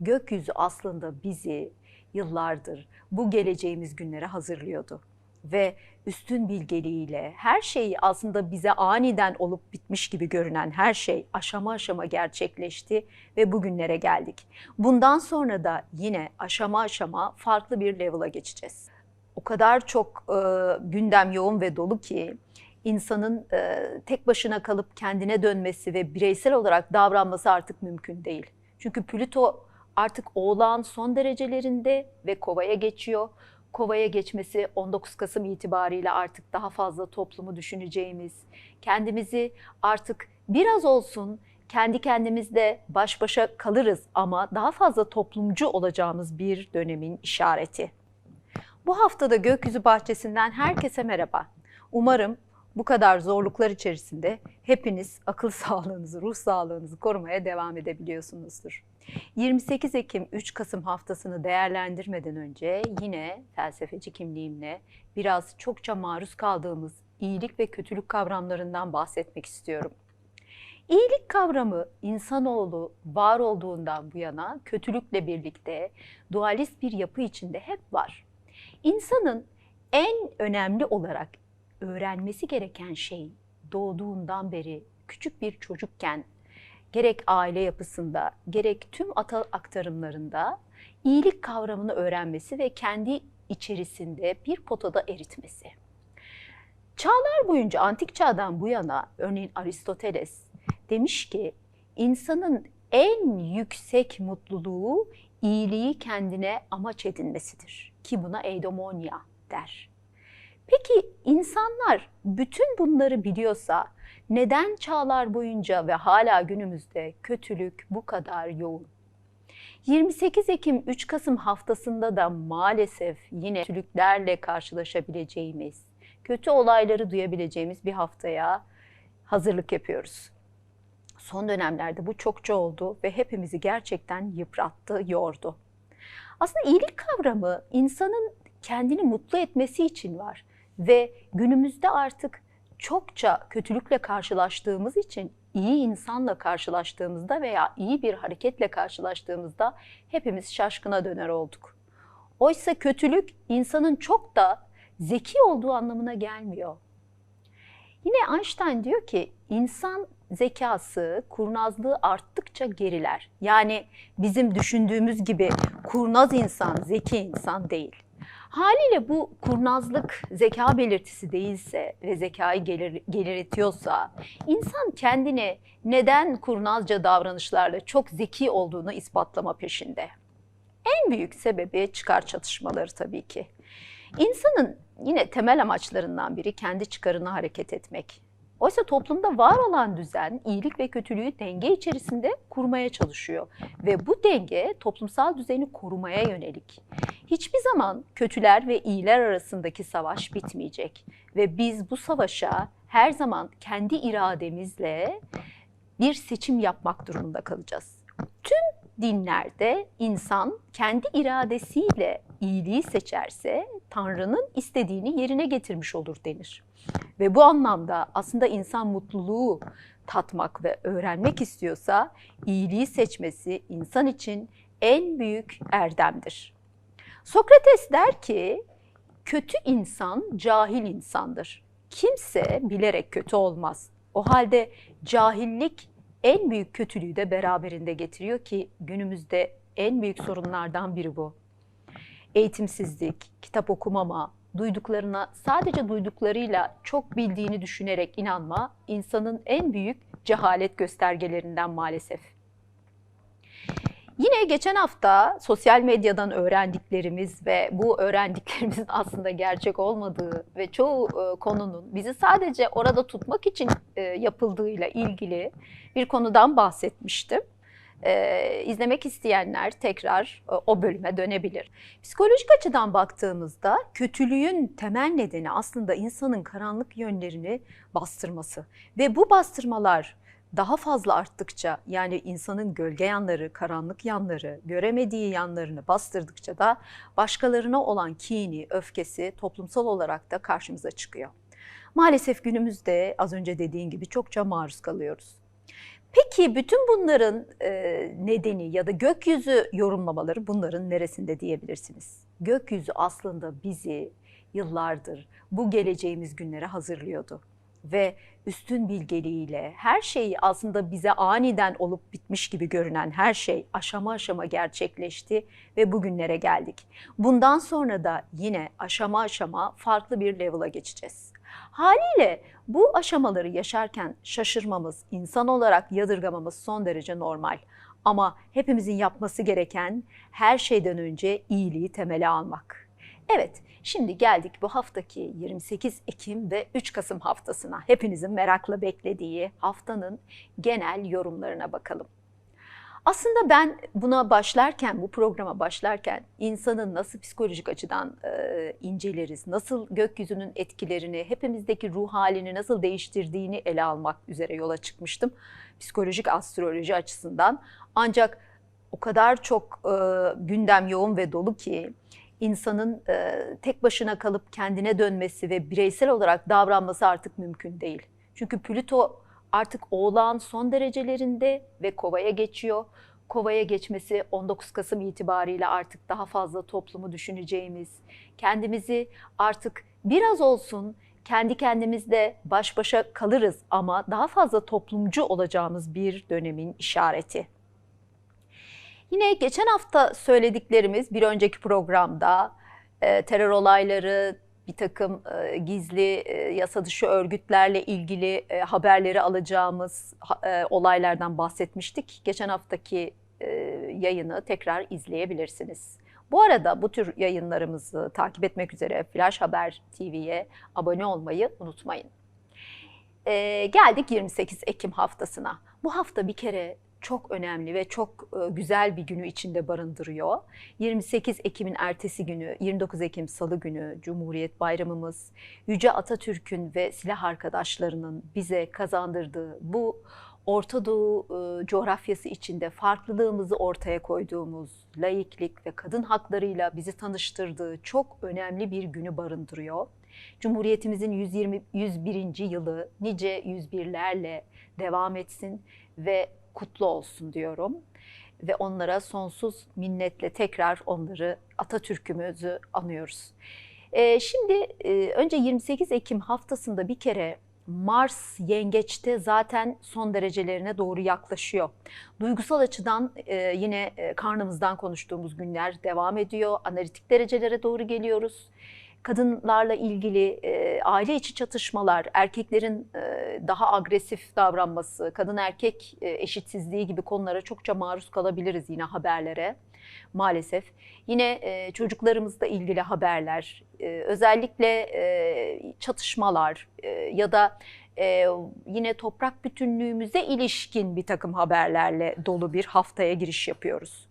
gökyüzü aslında bizi yıllardır bu geleceğimiz günlere hazırlıyordu. Ve üstün bilgeliğiyle her şeyi aslında bize aniden olup bitmiş gibi görünen her şey aşama aşama gerçekleşti ve bugünlere geldik. Bundan sonra da yine aşama aşama farklı bir level'a geçeceğiz. O kadar çok e, gündem yoğun ve dolu ki insanın e, tek başına kalıp kendine dönmesi ve bireysel olarak davranması artık mümkün değil. Çünkü Plüto artık Oğlağın son derecelerinde ve Kova'ya geçiyor. Kova'ya geçmesi 19 Kasım itibariyle artık daha fazla toplumu düşüneceğimiz, kendimizi artık biraz olsun kendi kendimizle baş başa kalırız ama daha fazla toplumcu olacağımız bir dönemin işareti. Bu haftada Gökyüzü Bahçesi'nden herkese merhaba. Umarım bu kadar zorluklar içerisinde hepiniz akıl sağlığınızı, ruh sağlığınızı korumaya devam edebiliyorsunuzdur. 28 Ekim 3 Kasım haftasını değerlendirmeden önce yine felsefeci kimliğimle biraz çokça maruz kaldığımız iyilik ve kötülük kavramlarından bahsetmek istiyorum. İyilik kavramı insanoğlu var olduğundan bu yana kötülükle birlikte dualist bir yapı içinde hep var. İnsanın en önemli olarak öğrenmesi gereken şey doğduğundan beri küçük bir çocukken gerek aile yapısında gerek tüm ata aktarımlarında iyilik kavramını öğrenmesi ve kendi içerisinde bir potada eritmesi. Çağlar boyunca antik çağdan bu yana örneğin Aristoteles demiş ki insanın en yüksek mutluluğu iyiliği kendine amaç edinmesidir ki buna eidomonia der. Peki insanlar bütün bunları biliyorsa neden çağlar boyunca ve hala günümüzde kötülük bu kadar yoğun? 28 Ekim 3 Kasım haftasında da maalesef yine kötülüklerle karşılaşabileceğimiz, kötü olayları duyabileceğimiz bir haftaya hazırlık yapıyoruz. Son dönemlerde bu çokça oldu ve hepimizi gerçekten yıprattı, yordu. Aslında iyilik kavramı insanın kendini mutlu etmesi için var ve günümüzde artık çokça kötülükle karşılaştığımız için iyi insanla karşılaştığımızda veya iyi bir hareketle karşılaştığımızda hepimiz şaşkına döner olduk. Oysa kötülük insanın çok da zeki olduğu anlamına gelmiyor. Yine Einstein diyor ki insan zekası, kurnazlığı arttıkça geriler. Yani bizim düşündüğümüz gibi kurnaz insan, zeki insan değil. Haliyle bu kurnazlık zeka belirtisi değilse ve zekayı gelir, gelirtiyorsa insan kendini neden kurnazca davranışlarla çok zeki olduğunu ispatlama peşinde. En büyük sebebi çıkar çatışmaları tabii ki. İnsanın yine temel amaçlarından biri kendi çıkarına hareket etmek. Oysa toplumda var olan düzen iyilik ve kötülüğü denge içerisinde kurmaya çalışıyor ve bu denge toplumsal düzeni korumaya yönelik. Hiçbir zaman kötüler ve iyiler arasındaki savaş bitmeyecek ve biz bu savaşa her zaman kendi irademizle bir seçim yapmak durumunda kalacağız. Tüm dinlerde insan kendi iradesiyle iyiliği seçerse Tanrı'nın istediğini yerine getirmiş olur denir. Ve bu anlamda aslında insan mutluluğu tatmak ve öğrenmek istiyorsa iyiliği seçmesi insan için en büyük erdemdir. Sokrates der ki kötü insan cahil insandır. Kimse bilerek kötü olmaz. O halde cahillik en büyük kötülüğü de beraberinde getiriyor ki günümüzde en büyük sorunlardan biri bu. Eğitimsizlik, kitap okumama, duyduklarına sadece duyduklarıyla çok bildiğini düşünerek inanma insanın en büyük cehalet göstergelerinden maalesef. Yine geçen hafta sosyal medyadan öğrendiklerimiz ve bu öğrendiklerimizin aslında gerçek olmadığı ve çoğu e, konunun bizi sadece orada tutmak için e, yapıldığıyla ilgili bir konudan bahsetmiştim. Ee, izlemek isteyenler tekrar e, o bölüme dönebilir. Psikolojik açıdan baktığımızda kötülüğün temel nedeni aslında insanın karanlık yönlerini bastırması ve bu bastırmalar daha fazla arttıkça yani insanın gölge yanları, karanlık yanları, göremediği yanlarını bastırdıkça da başkalarına olan kini, öfkesi toplumsal olarak da karşımıza çıkıyor. Maalesef günümüzde az önce dediğin gibi çokça maruz kalıyoruz. Peki bütün bunların e, nedeni ya da gökyüzü yorumlamaları bunların neresinde diyebilirsiniz? Gökyüzü aslında bizi yıllardır bu geleceğimiz günlere hazırlıyordu ve üstün bilgeliğiyle her şeyi aslında bize aniden olup bitmiş gibi görünen her şey aşama aşama gerçekleşti ve bugünlere geldik. Bundan sonra da yine aşama aşama farklı bir level'a geçeceğiz. Haliyle bu aşamaları yaşarken şaşırmamız, insan olarak yadırgamamız son derece normal. Ama hepimizin yapması gereken her şeyden önce iyiliği temele almak. Evet, şimdi geldik bu haftaki 28 Ekim ve 3 Kasım haftasına. Hepinizin merakla beklediği haftanın genel yorumlarına bakalım. Aslında ben buna başlarken, bu programa başlarken insanın nasıl psikolojik açıdan e, inceleriz, nasıl gökyüzünün etkilerini, hepimizdeki ruh halini nasıl değiştirdiğini ele almak üzere yola çıkmıştım. Psikolojik astroloji açısından. Ancak o kadar çok e, gündem yoğun ve dolu ki insanın e, tek başına kalıp kendine dönmesi ve bireysel olarak davranması artık mümkün değil. Çünkü Plüto artık oğlağın son derecelerinde ve kovaya geçiyor. Kovaya geçmesi 19 Kasım itibariyle artık daha fazla toplumu düşüneceğimiz, kendimizi artık biraz olsun kendi kendimizde baş başa kalırız ama daha fazla toplumcu olacağımız bir dönemin işareti. Yine geçen hafta söylediklerimiz bir önceki programda e, terör olayları, bir takım e, gizli e, yasa dışı örgütlerle ilgili e, haberleri alacağımız e, olaylardan bahsetmiştik. Geçen haftaki e, yayını tekrar izleyebilirsiniz. Bu arada bu tür yayınlarımızı takip etmek üzere Flash Haber TV'ye abone olmayı unutmayın. E, geldik 28 Ekim haftasına. Bu hafta bir kere çok önemli ve çok e, güzel bir günü içinde barındırıyor. 28 Ekim'in ertesi günü, 29 Ekim Salı günü Cumhuriyet Bayramımız, Yüce Atatürk'ün ve silah arkadaşlarının bize kazandırdığı bu Orta Doğu e, coğrafyası içinde farklılığımızı ortaya koyduğumuz laiklik ve kadın haklarıyla bizi tanıştırdığı çok önemli bir günü barındırıyor. Cumhuriyetimizin 120 101. yılı nice 101'lerle devam etsin ve kutlu olsun diyorum. Ve onlara sonsuz minnetle tekrar onları Atatürk'ümüzü anıyoruz. Ee, şimdi e, önce 28 Ekim haftasında bir kere Mars yengeçte zaten son derecelerine doğru yaklaşıyor. Duygusal açıdan e, yine e, karnımızdan konuştuğumuz günler devam ediyor. Analitik derecelere doğru geliyoruz kadınlarla ilgili e, aile içi çatışmalar, erkeklerin e, daha agresif davranması, kadın erkek e, eşitsizliği gibi konulara çokça maruz kalabiliriz yine haberlere maalesef. Yine e, çocuklarımızla ilgili haberler, e, özellikle çatışmalar ya da yine toprak bütünlüğümüze ilişkin bir takım haberlerle dolu bir haftaya giriş yapıyoruz.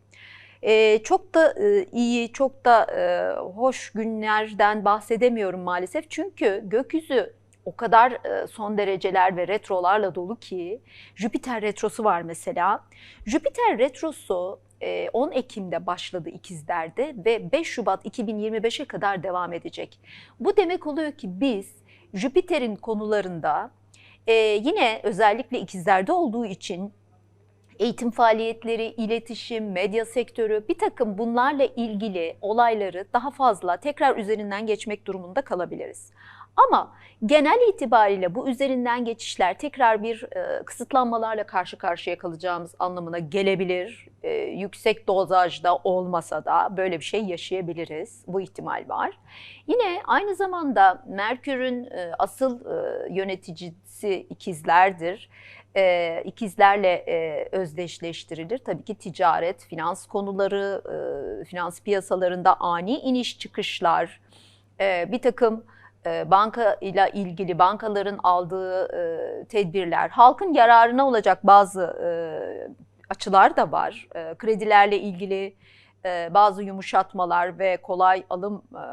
E, çok da e, iyi, çok da e, hoş günlerden bahsedemiyorum maalesef. Çünkü gökyüzü o kadar e, son dereceler ve retrolarla dolu ki Jüpiter retrosu var mesela. Jüpiter retrosu 10 e, Ekim'de başladı ikizlerde ve 5 Şubat 2025'e kadar devam edecek. Bu demek oluyor ki biz Jüpiter'in konularında e, yine özellikle ikizlerde olduğu için eğitim faaliyetleri, iletişim, medya sektörü bir takım bunlarla ilgili olayları daha fazla tekrar üzerinden geçmek durumunda kalabiliriz. Ama genel itibariyle bu üzerinden geçişler tekrar bir e, kısıtlanmalarla karşı karşıya kalacağımız anlamına gelebilir. E, yüksek dozajda olmasa da böyle bir şey yaşayabiliriz. Bu ihtimal var. Yine aynı zamanda Merkür'ün e, asıl e, yöneticisi ikizlerdir e, ikizlerle e, özdeşleştirilir. Tabii ki ticaret, finans konuları, e, finans piyasalarında ani iniş çıkışlar, e, bir takım banka ile ilgili bankaların aldığı e, tedbirler, halkın yararına olacak bazı e, açılar da var. E, kredilerle ilgili e, bazı yumuşatmalar ve kolay alım e,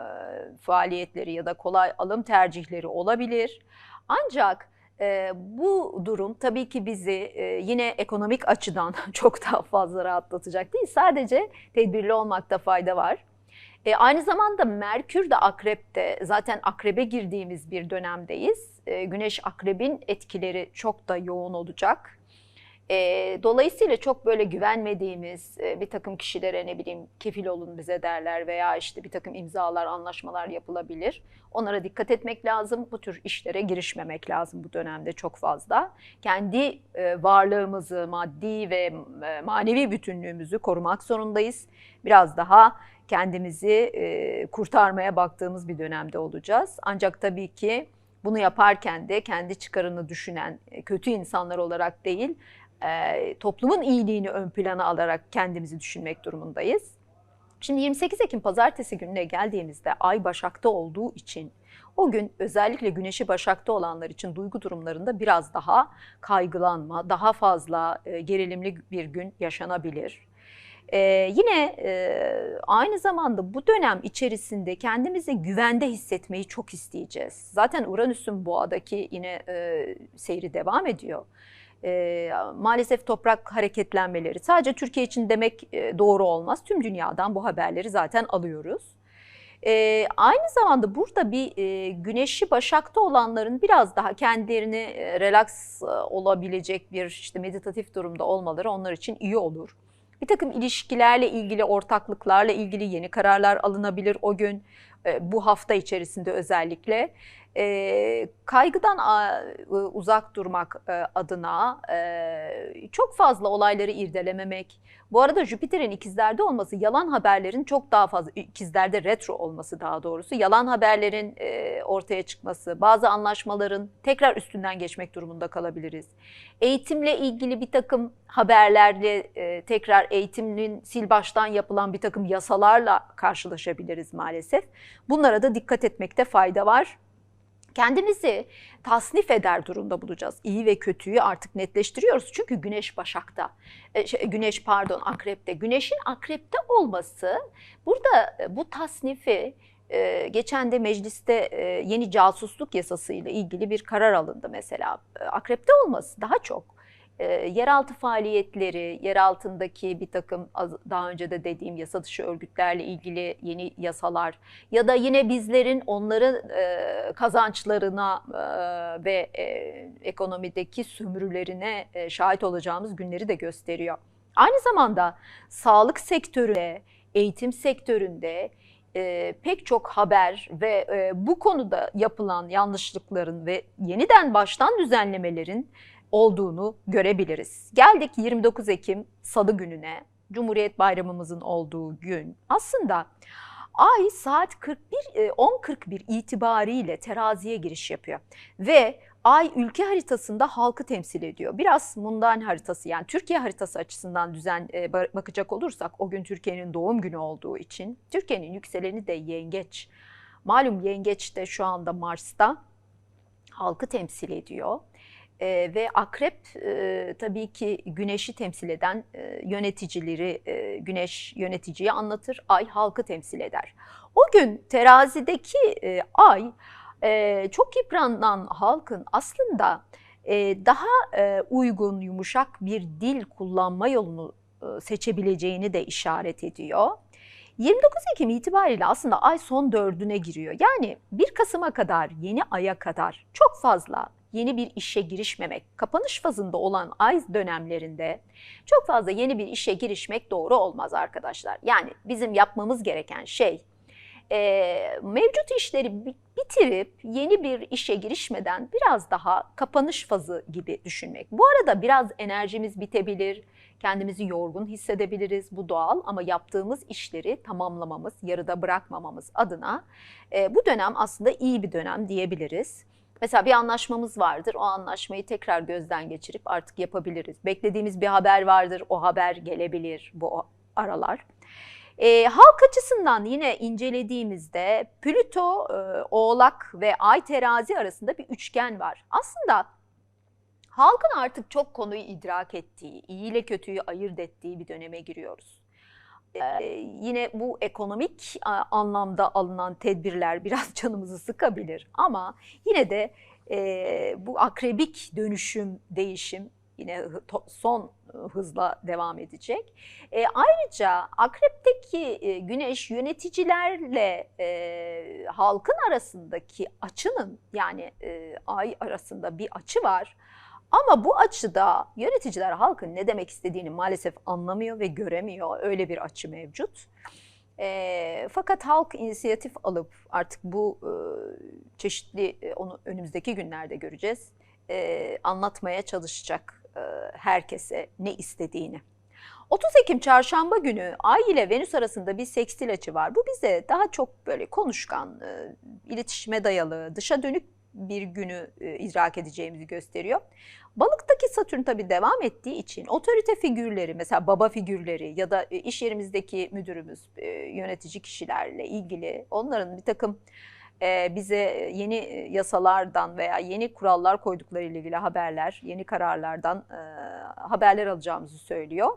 faaliyetleri ya da kolay alım tercihleri olabilir. Ancak e, bu durum tabii ki bizi e, yine ekonomik açıdan çok daha fazla rahatlatacak değil. Sadece tedbirli olmakta fayda var. E, aynı zamanda Merkür de Akrep'te zaten Akrep'e girdiğimiz bir dönemdeyiz. E, Güneş Akrep'in etkileri çok da yoğun olacak. E, dolayısıyla çok böyle güvenmediğimiz e, bir takım kişilere ne bileyim kefil olun bize derler veya işte bir takım imzalar, anlaşmalar yapılabilir. Onlara dikkat etmek lazım. Bu tür işlere girişmemek lazım bu dönemde çok fazla. Kendi e, varlığımızı, maddi ve e, manevi bütünlüğümüzü korumak zorundayız. Biraz daha kendimizi e, kurtarmaya baktığımız bir dönemde olacağız. Ancak tabii ki bunu yaparken de kendi çıkarını düşünen e, kötü insanlar olarak değil, e, toplumun iyiliğini ön plana alarak kendimizi düşünmek durumundayız. Şimdi 28 Ekim pazartesi gününe geldiğimizde ay Başak'ta olduğu için o gün özellikle güneşi Başak'ta olanlar için duygu durumlarında biraz daha kaygılanma, daha fazla e, gerilimli bir gün yaşanabilir. Ee, yine e, aynı zamanda bu dönem içerisinde kendimizi güvende hissetmeyi çok isteyeceğiz. Zaten Uranüs'ün boğadaki yine e, seyri devam ediyor. E, maalesef toprak hareketlenmeleri sadece Türkiye için demek e, doğru olmaz. Tüm dünyadan bu haberleri zaten alıyoruz. E, aynı zamanda burada bir e, güneşi başakta olanların biraz daha kendilerini e, relax e, olabilecek bir işte meditatif durumda olmaları onlar için iyi olur. Bir takım ilişkilerle ilgili, ortaklıklarla ilgili yeni kararlar alınabilir o gün, e, bu hafta içerisinde özellikle. E, kaygıdan uzak durmak e, adına çok fazla olayları irdelememek. Bu arada Jüpiter'in ikizlerde olması, yalan haberlerin çok daha fazla, ikizlerde retro olması daha doğrusu, yalan haberlerin ortaya çıkması, bazı anlaşmaların tekrar üstünden geçmek durumunda kalabiliriz. Eğitimle ilgili bir takım haberlerle tekrar eğitimin sil baştan yapılan bir takım yasalarla karşılaşabiliriz maalesef. Bunlara da dikkat etmekte fayda var kendimizi tasnif eder durumda bulacağız. İyi ve kötüyü artık netleştiriyoruz. Çünkü güneş başakta, e, şey, güneş pardon akrepte. Güneşin akrepte olması burada e, bu tasnifi e, geçen de mecliste yeni casusluk yasası ile ilgili bir karar alındı mesela. Akrepte olması daha çok e, yeraltı faaliyetleri, yer altındaki bir takım daha önce de dediğim yasa dışı örgütlerle ilgili yeni yasalar ya da yine bizlerin onların e, kazançlarına e, ve e, ekonomideki sömürülerine e, şahit olacağımız günleri de gösteriyor. Aynı zamanda sağlık sektöründe, eğitim sektöründe e, pek çok haber ve e, bu konuda yapılan yanlışlıkların ve yeniden baştan düzenlemelerin olduğunu görebiliriz. Geldik 29 Ekim Salı gününe, Cumhuriyet Bayramımızın olduğu gün. Aslında ay saat 41 10.41 e, itibariyle teraziye giriş yapıyor ve Ay ülke haritasında halkı temsil ediyor. Biraz mundan haritası yani Türkiye haritası açısından düzen e, bakacak olursak o gün Türkiye'nin doğum günü olduğu için Türkiye'nin yükseleni de yengeç. Malum yengeç de şu anda Mars'ta halkı temsil ediyor. E, ve akrep e, tabii ki güneşi temsil eden e, yöneticileri, e, güneş yöneticiyi anlatır, ay halkı temsil eder. O gün terazideki e, ay e, çok yıpranan halkın aslında e, daha e, uygun, yumuşak bir dil kullanma yolunu e, seçebileceğini de işaret ediyor. 29 Ekim itibariyle aslında ay son dördüne giriyor. Yani 1 Kasım'a kadar, yeni aya kadar çok fazla yeni bir işe girişmemek, kapanış fazında olan ay dönemlerinde çok fazla yeni bir işe girişmek doğru olmaz arkadaşlar. Yani bizim yapmamız gereken şey e, mevcut işleri bitirip yeni bir işe girişmeden biraz daha kapanış fazı gibi düşünmek. Bu arada biraz enerjimiz bitebilir, kendimizi yorgun hissedebiliriz bu doğal ama yaptığımız işleri tamamlamamız, yarıda bırakmamamız adına e, bu dönem aslında iyi bir dönem diyebiliriz. Mesela bir anlaşmamız vardır. O anlaşmayı tekrar gözden geçirip artık yapabiliriz. Beklediğimiz bir haber vardır. O haber gelebilir bu aralar. E, halk açısından yine incelediğimizde Plüto, e, Oğlak ve Ay terazi arasında bir üçgen var. Aslında halkın artık çok konuyu idrak ettiği, iyi ile kötüyü ayırt ettiği bir döneme giriyoruz. Yine bu ekonomik anlamda alınan tedbirler biraz canımızı sıkabilir ama yine de bu akrebik dönüşüm, değişim yine son hızla devam edecek. Ayrıca akrepteki güneş yöneticilerle halkın arasındaki açının yani ay arasında bir açı var. Ama bu açıda yöneticiler halkın ne demek istediğini maalesef anlamıyor ve göremiyor. Öyle bir açı mevcut. E, fakat halk inisiyatif alıp artık bu e, çeşitli e, onu önümüzdeki günlerde göreceğiz. E, anlatmaya çalışacak e, herkese ne istediğini. 30 Ekim çarşamba günü Ay ile Venüs arasında bir sekstil açı var. Bu bize daha çok böyle konuşkan, e, iletişime dayalı, dışa dönük bir günü e, idrak edeceğimizi gösteriyor. Balıktaki Satürn tabii devam ettiği için otorite figürleri mesela baba figürleri ya da e, iş yerimizdeki müdürümüz, e, yönetici kişilerle ilgili onların bir takım e, bize yeni yasalardan veya yeni kurallar koydukları ile ilgili haberler, yeni kararlardan haberler alacağımızı söylüyor.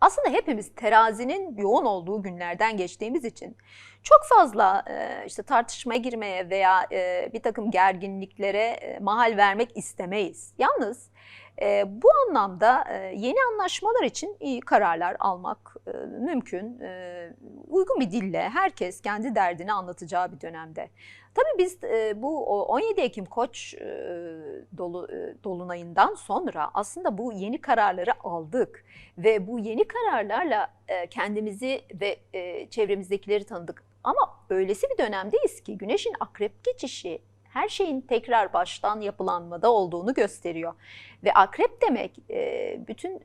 Aslında hepimiz terazinin yoğun olduğu günlerden geçtiğimiz için çok fazla işte tartışmaya girmeye veya bir takım gerginliklere mahal vermek istemeyiz. Yalnız bu anlamda yeni anlaşmalar için iyi kararlar almak mümkün. Uygun bir dille herkes kendi derdini anlatacağı bir dönemde. Tabii biz bu 17 Ekim Koç dolu, dolunayından sonra aslında bu yeni kararları aldık ve bu yeni kararlarla kendimizi ve çevremizdekileri tanıdık. Ama öylesi bir dönemdeyiz ki Güneş'in akrep geçişi her şeyin tekrar baştan yapılanmada olduğunu gösteriyor. Ve akrep demek bütün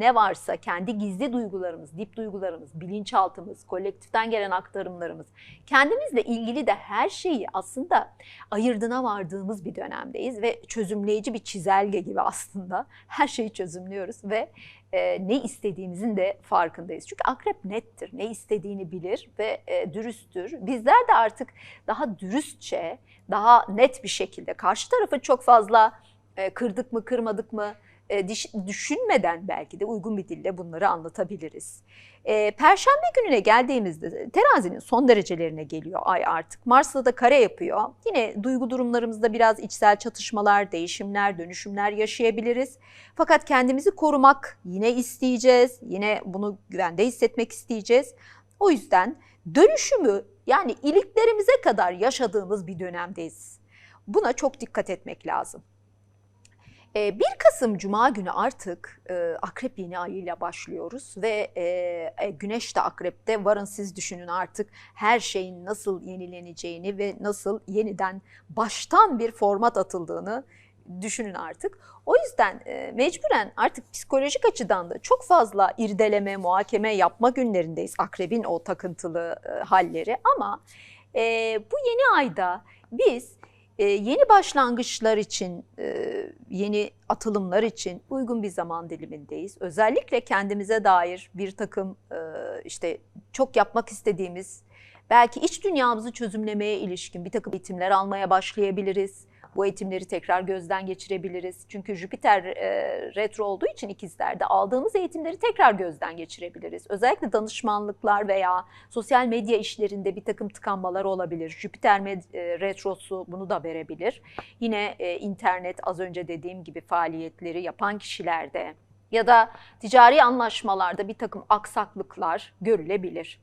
ne varsa kendi gizli duygularımız, dip duygularımız, bilinçaltımız, kolektiften gelen aktarımlarımız, kendimizle ilgili de her şeyi aslında ayırdına vardığımız bir dönemdeyiz ve çözümleyici bir çizelge gibi aslında her şeyi çözümlüyoruz ve e, ne istediğimizin de farkındayız. Çünkü akrep nettir, ne istediğini bilir ve e, dürüsttür. Bizler de artık daha dürüstçe, daha net bir şekilde karşı tarafı çok fazla e, kırdık mı, kırmadık mı, düşünmeden belki de uygun bir dille bunları anlatabiliriz. E, Perşembe gününe geldiğimizde terazinin son derecelerine geliyor ay artık. Mars'la da kare yapıyor. Yine duygu durumlarımızda biraz içsel çatışmalar, değişimler, dönüşümler yaşayabiliriz. Fakat kendimizi korumak yine isteyeceğiz. Yine bunu güvende hissetmek isteyeceğiz. O yüzden dönüşümü yani iliklerimize kadar yaşadığımız bir dönemdeyiz. Buna çok dikkat etmek lazım. 1 ee, Kasım Cuma günü artık e, Akrep yeni ayıyla başlıyoruz ve e, e, Güneş de Akrep'te varın siz düşünün artık her şeyin nasıl yenileneceğini ve nasıl yeniden baştan bir format atıldığını düşünün artık. O yüzden mecburen artık psikolojik açıdan da çok fazla irdeleme, muhakeme yapma günlerindeyiz Akrep'in o takıntılı halleri ama bu yeni ayda biz e, yeni başlangıçlar için, e, yeni atılımlar için uygun bir zaman dilimindeyiz. Özellikle kendimize dair bir takım e, işte çok yapmak istediğimiz, belki iç dünyamızı çözümlemeye ilişkin bir takım eğitimler almaya başlayabiliriz bu eğitimleri tekrar gözden geçirebiliriz. Çünkü Jüpiter e, retro olduğu için ikizlerde aldığımız eğitimleri tekrar gözden geçirebiliriz. Özellikle danışmanlıklar veya sosyal medya işlerinde bir takım tıkanmalar olabilir. Jüpiter med, e, retrosu bunu da verebilir. Yine e, internet az önce dediğim gibi faaliyetleri yapan kişilerde ya da ticari anlaşmalarda bir takım aksaklıklar görülebilir.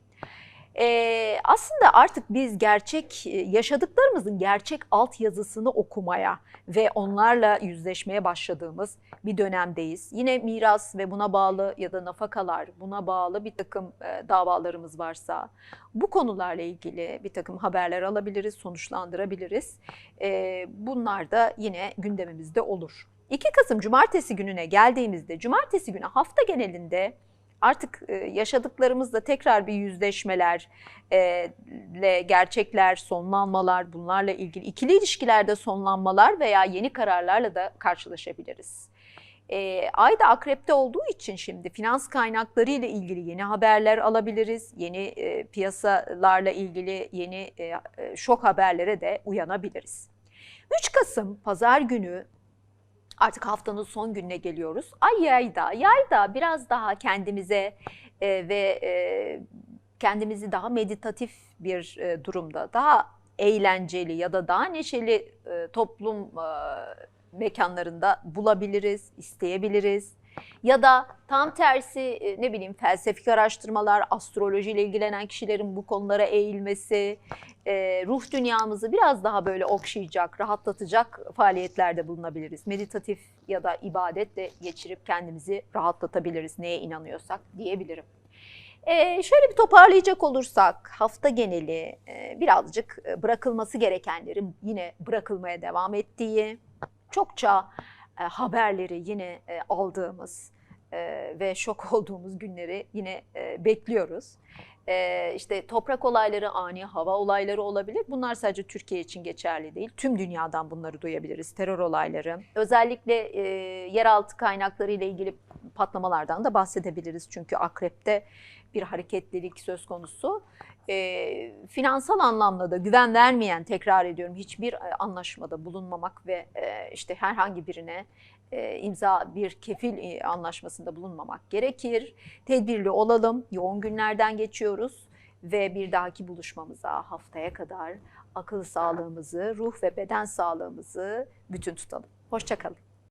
Ee, aslında artık biz gerçek e, yaşadıklarımızın gerçek alt yazısını okumaya ve onlarla yüzleşmeye başladığımız bir dönemdeyiz. Yine miras ve buna bağlı ya da nafakalar, buna bağlı bir takım e, davalarımız varsa bu konularla ilgili bir takım haberler alabiliriz, sonuçlandırabiliriz. E, bunlar da yine gündemimizde olur. 2 Kasım Cumartesi gününe geldiğimizde, Cumartesi günü hafta genelinde artık e, yaşadıklarımızla tekrar bir yüzleşmeler, e, gerçekler, sonlanmalar, bunlarla ilgili ikili ilişkilerde sonlanmalar veya yeni kararlarla da karşılaşabiliriz. E, ay da akrepte olduğu için şimdi finans kaynakları ile ilgili yeni haberler alabiliriz. Yeni e, piyasalarla ilgili yeni şok haberlere de uyanabiliriz. 3 Kasım pazar günü Artık haftanın son gününe geliyoruz. Ay yayda, yayda biraz daha kendimize e, ve e, kendimizi daha meditatif bir e, durumda, daha eğlenceli ya da daha neşeli e, toplum e, mekanlarında bulabiliriz, isteyebiliriz. Ya da tam tersi e, ne bileyim felsefik araştırmalar, astrolojiyle ilgilenen kişilerin bu konulara eğilmesi, e, ruh dünyamızı biraz daha böyle okşayacak, rahatlatacak faaliyetlerde bulunabiliriz. Meditatif ya da ibadetle geçirip kendimizi rahatlatabiliriz neye inanıyorsak diyebilirim. Ee, şöyle bir toparlayacak olursak hafta geneli e, birazcık e, bırakılması gerekenlerin yine bırakılmaya devam ettiği, çokça e, haberleri yine e, aldığımız e, ve şok olduğumuz günleri yine bekliyoruz. E, işte toprak olayları, ani hava olayları olabilir. Bunlar sadece Türkiye için geçerli değil. Tüm dünyadan bunları duyabiliriz. Terör olayları. Özellikle yeraltı kaynakları ile ilgili patlamalardan da bahsedebiliriz. Çünkü akrepte bir hareketlilik söz konusu. E, finansal anlamda da güven vermeyen, tekrar ediyorum, hiçbir e, anlaşmada bulunmamak ve e, işte herhangi birine e, imza bir kefil e, anlaşmasında bulunmamak gerekir. Tedbirli olalım. Yoğun günlerden geçiyoruz ve bir dahaki buluşmamıza haftaya kadar akıl sağlığımızı, ruh ve beden sağlığımızı bütün tutalım. Hoşçakalın.